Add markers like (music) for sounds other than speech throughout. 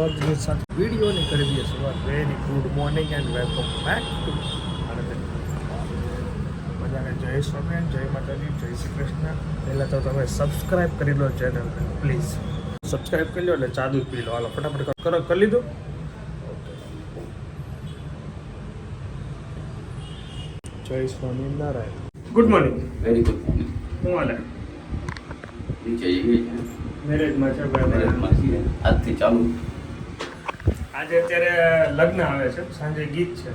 સ્વર્ગની સાથે વિડીયોની કરી દઈએ શરૂઆત very good morning and welcome back to બધાને જય સ્વામિનારાયણ જય માતાજી જય શ્રી કૃષ્ણ. પહેલાં તો તમે સબસ્ક્રાઈબ કરી લો ચેનલને પ્લીઝ સબસ્ક્રાઈબ કરી લો એટલે ચાદુ પી લો. હાલો ફટાફટ કરો. કરો લીધું? Jai Swaminarayan. Good morning very good morning હું હાલે? નીચે મેરેજમાં છે મેરેજમાં છીએ. આજથી ચાલુ. આજે અત્યારે લગ્ન આવે છે. સાંજે ગીત છે.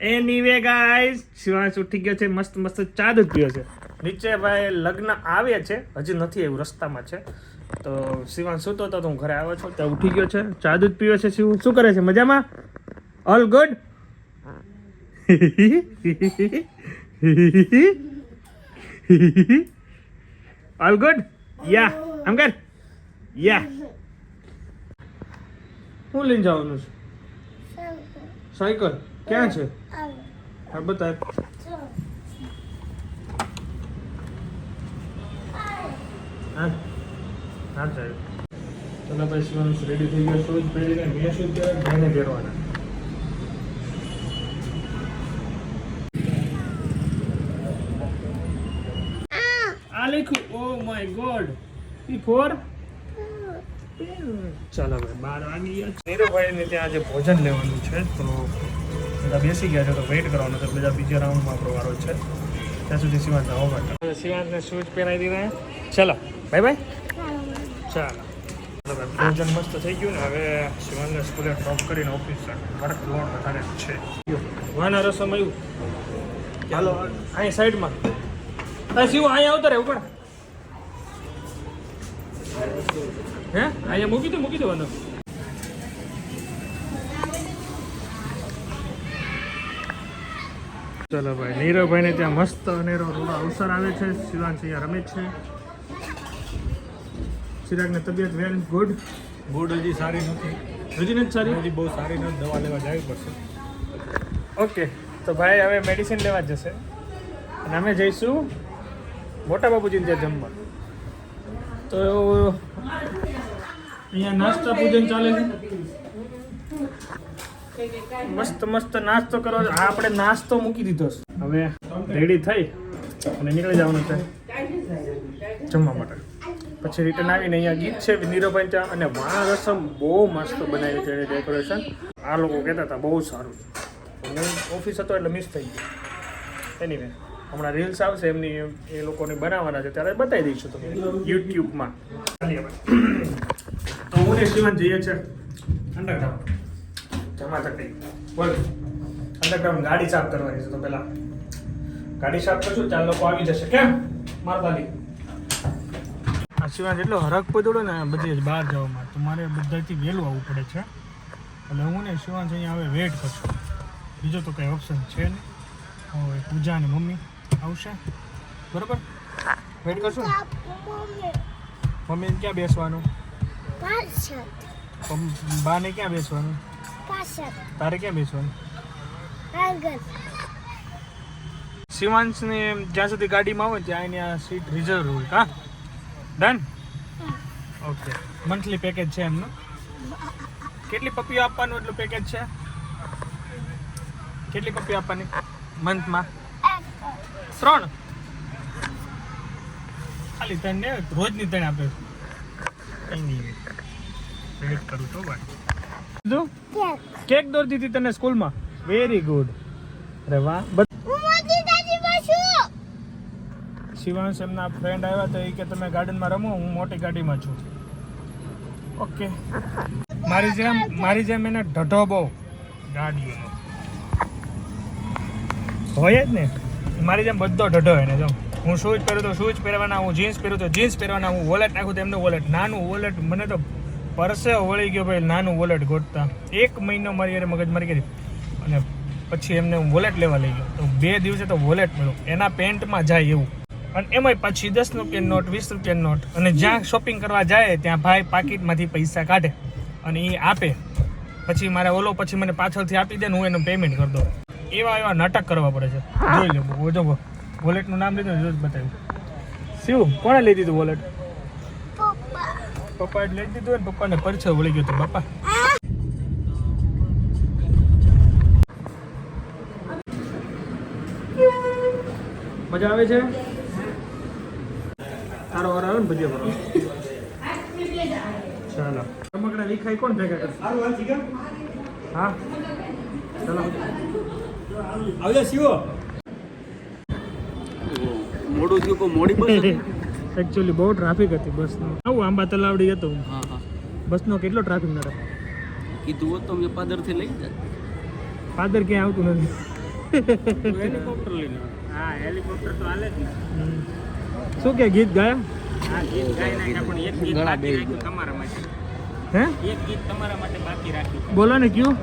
એનીવે ગાઈસ શિવાંશ ઉઠી ગયો છે મસ્ત મસ્ત ચા દૂધ પીયો છે. નીચે ભાઈ લગ્ન આવે છે, હજી નથી, એવું રસ્તામાં છે. તો શિવાન સૂતો હતો તો હું ઘરે આવ્યો છું? ત્યાં ઉઠી ગયો છે. ચા દૂધ પીવો છે શિવ શું કરે છે? મજામાં? ઓલ ગુડ ઓલ ગુડ યા આમ કર. યા હું લઈને જવાનું છે? સાયકલ ક્યાં છે? હા બતાય. હા. હા સાહેબ ચલો ભાઈ શિવાંશ રેડી થઈ ગયો શૂઝ પહેરીને મેં શૂઝ પહેર્યા? ભાઈને પહેરવાના. આ લખ્યું oh my god P four? ચાલો ભાઈ બાર વાગી ગયા નીરુભાઈ ત્યાં આજે ભોજન લેવાનું છે તો બધા બેસી ગયા છે તો વેઇટ કરવાનો છે બધા બીજા રાઉન્ડમાં આપણો વારો છે. ત્યાં સુધી શિવાંત આવો માટે. શિવાંતને શૂઝ પહેરાવી દીધા. ચલો બાય બાય ચાલો. ભોજન મસ્ત થઈ ગયું ને, હવે શિવાંતને સ્કૂલે ડ્રોપ કરીને ઓફિસ વર્ક લોડ વધારે છે. વાના રસમ આવ્યું ચાલો અહીં સાઈડમાં. હા શિવ અહીંયા આવતા રહે ઉપર હે? અહીંયા મૂકી દો મૂકી દો વાંધો ચલો ભાઈ, નીરવભાઈને ત્યાં મસ્ત અનેરો રોડ અવસર આવે છે. શિવાંશ અહીંયા રમે છે. ચિરાગની તબિયત વેલ ગુડ ગુડ હજી સારી નથી. હજી નથી સારી? હજી બહુ સારી નથી દવા લેવા જવી પડશે. ઓકે તો ભાઈ હવે મેડિસિન લેવા જ જશે. અને અમે જઈશું મોટા બાપુજીને ત્યાં જમવા. તો અહીંયા નાસ્તા પૂજન ચાલે છે. મસ્ત મસ્ત નાસ્તો કરો. આ આપણે નાસ્તો મૂકી દીધો છે. હવે રેડી થઈ અને નીકળી જવાનું છે. જમવા માટે. પછી રિટર્ન આવીને અહીંયા ગીત છે નીરવભાઈ ત્યાં અને વાણા રસમ બહુ મસ્ત બનાવ્યું છે એની ડેકોરેશન આ લોકો કહેતા હતા, બહુ સારું. હું ઓફિસ હતો એટલે મિસ થઈ ગયું. એનીવે હમણાં રીલ્સ આવશે, એમની એ લોકોને બનાવવાના છે, ત્યારે બતાવી દઈશું તમે યુટ્યુબમાં તો હું ને શિવન જઈએ છે. અંડરગ્રાઉન્ડ જમા ચકડી બોલ. અંડરગ્રાઉન્ડ ગાડી સાફ કરવાની છે તો પહેલાં. ગાડી સાફ કરશું, ચાર લોકો આવી જશે. કેમ? મારવાલી આ શિવાન એટલો હરક પડ્યો ને બધી બહાર જવામાં. તો મારે બધાથી વહેલું આવવું પડે છે. એટલે હું ને શિવાંશ અહીંયા હવે વેઇટ કરશું. બીજો તો કંઈ ઓપ્શન છે નહીં. હવે પૂજા અને મમ્મી આવશે. બરાબર? વેઇટ કરશું? મમ્મીને ક્યાં બેસવાનું? બાને ક્યાં બેસવાનું? તારે ક્યાં બેસવાનું? શિવાંશને જ્યાં સુધી ગાડીમાં આવે ત્યાં એની આ સીટ રિઝર્વ હોય હા ડન ઓકે મંથલી પેકેજ છે એમનું? કેટલી પપ્પીઓ આપવાનું એટલું પેકેજ છે? કેટલી પપ્પીઓ આપવાની? મંથમાં ત્રણ? ખાલી ત્રણ ને રોજની ત્રણ આપે. કંઈ નહીં. વેટ કરું તો ભાઈ કેક દોરતી હતી તને સ્કૂલમાં? વેરી ગુડ અરે વાહ બસ શિવાંશ એમના ફ્રેન્ડ આવ્યા તો એ કે તમે ગાર્ડનમાં રમો, હું મોટી ગાડીમાં છું. ઓકે મારી જેમ મારી જેમ એને ઢઢો બહુ. ગાડીઓનો હોય જ ને. મારી જેમ બધો ઢઢો એને, જો. હું શૂઝ પહેરું તો શૂઝ પહેરવાના, હું જીન્સ પહેરું તો જીન્સ પહેરવાના, હું વોલેટ નાખું તો એમનું વોલેટ નાનું વોલેટ મને તો પરસે વળી ગયો ભાઈ, નાનું વોલેટ ગોતતા. એક મહિનો મારી અરે મગજ મારી કરી અને પછી એમને હું વોલેટ લેવા લઈ ગયો. તો બે દિવસે તો વોલેટ મળ્યું. એના પેન્ટમાં જાય એવું. અને એમાંય પછી દસ રૂપિયાની નોટ, વીસ રૂપિયાની નોટ. અને જ્યાં શોપિંગ કરવા જાય, ત્યાં ભાઈ પાકીટમાંથી પૈસા કાઢે. અને એ આપે. પછી મારે ઓલો પછી મને પાછળથી આપી દે ને હું એનું પેમેન્ટ કરી દઉં. એવા એવા નાટક કરવા પડે છે. જોઈ લો જો વોલેટનું નામ લીધું જો બતાવ્યું. શિવ કોણે લઈ દીધું વોલેટ પપ્પાએ લઈ દીધું ને પપ્પાને પરછો વળી ગયો તો પપ્પા. મજા આવે છે? તારો વાર આવે ને ભજીયા ભરો ચાલો. રમકડા વિખાઈ કોણ ભેગા કરશે હા? ચાલો. આવજો શિવો. મોડું થયું કો મોડી બસ? એકચ્યુઅલી બહુ ટ્રાફિક હતી બસનો. આવું આંબા તલાવડી હતો હું. હા હા. બસનો કેટલો ટ્રાફિક નડે? કીધું હોત તો મેં પાદરથી લઈ જાય. પાદર ક્યાંય આવતું નથી. હેલિકોપ્ટર લઈને હા હેલિકોપ્ટર તો હાલે જ ને. શું કે ગીત ગાયા? હા ગીત ગાઈ નાખ્યા પણ એક ગીત ઘણા બાકી બે રાખ્યું તમારા માટે. હે? એક ગીત તમારા માટે બાકી રાખ્યું. બોલો ને ક્યું?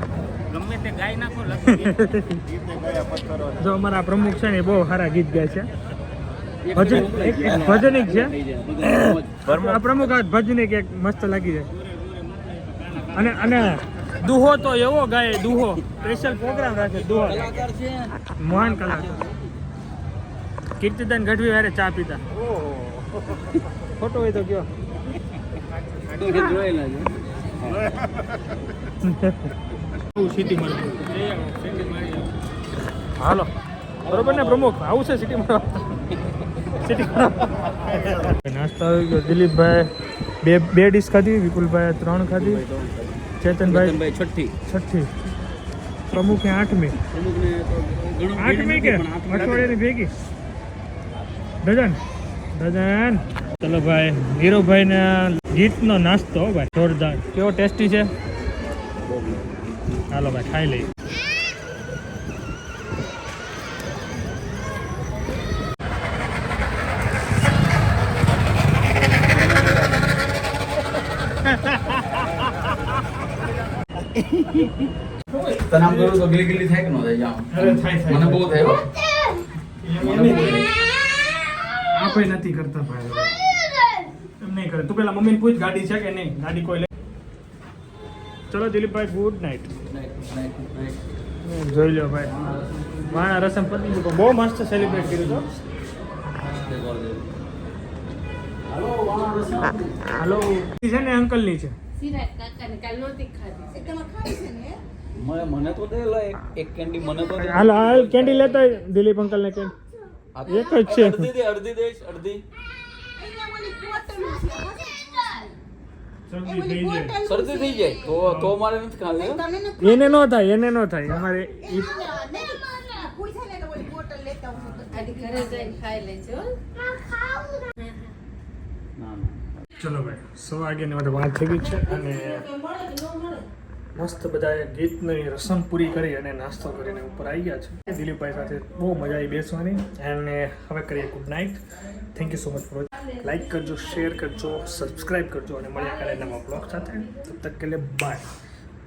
ગમે તે ગાઈ નાખો (laughs) જો અમારા પ્રમુખ છે ને બહુ સારા ગીત ગાય છે. ભજનિક છે? પ્રમુખ આ ભજનિક એક મસ્ત લાગી જાય. અને અને દુહો તો એવો ગાય દુહો. સ્પેશિયલ પ્રોગ્રામ રાખે દુહો. મહાન કલાકાર. કીર્તિદાન ગઢવી હારે ચા પીતા. ખોટો હોય તો કયો. સિટી હાલો. બરોબર ને પ્રમુખ? આવું છે સિટીમાં સિટી નાસ્તો આવી ગયો. દિલીપભાઈ બે બે ડીશ ખાધી વિપુલભાઈ ત્રણ ખાધી. ચેતનભાઈ છઠ્ઠી. છઠ્ઠી. પ્રમુખે આઠમી. આઠમી કે? અઠવાડિયાની ભેગી? ડઝન. ડઝન. ચલો ભાઈ હીરોભાઈ ના ગીતનો નાસ્તો ભાઈ. જોરદાર. કેવો ટેસ્ટી છે? હાલો ભાઈ ખાઈ લઈએ. તને આમ કરું તો ગીલી ગીલી થાય કે ન થાય જામ થાય, થાય. મને બહુ થાય. આપે નથી કરતા ભાઈ. એમ નહીં કરે. તું પેલા મમ્મીને પૂછ ગાડી છે કે નહીં? ગાડી કોઈ લે. ચલો દિલીપભાઈ ગુડ નાઇટ જોઈ લો ભાઈ. વાણા રસમ પતી ગયું બહુ મસ્ત સેલિબ્રેટ કર્યું તો હાલો છે ને અંકલની છે. મને તો દે એક કેન્ડી મને તો હાલ હાલ કેન્ડી લેતા દિલીપ અંકલ ને કેન્ડી એક જ છે. અડધી અડધી દઈશ અડધી. શરદી થઈ જાય. તો તો મારે નથી ખાવી એને નો થાય એને નો થાય. અમારે ઈ આજે ઘરે જઈને ખાઈ લેજો. હો. ના ના. ચલો ભાઈ સો વાગ્યાની માટે વાત થઈ ગઈ છે અને મસ્ત બધાએ ગીતની રસમ પૂરી કરી અને નાસ્તો કરીને ઉપર આવી ગયા છે. દિલીપભાઈ સાથે બહુ મજા આવી બેસવાની અને હવે કરીએ good night thank you so much for like કરજો શેર કરજો સબસ્ક્રાઇબ કરજો અને મળ્યા કાલે નવા બ્લોગ સાથે. તબ તક કે લે બાય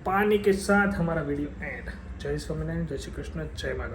પાણી કે સાથ અમારા વીડિયો એન્ડ જય સ્વામિનારાયણ, જય શ્રી કૃષ્ણ, જય મા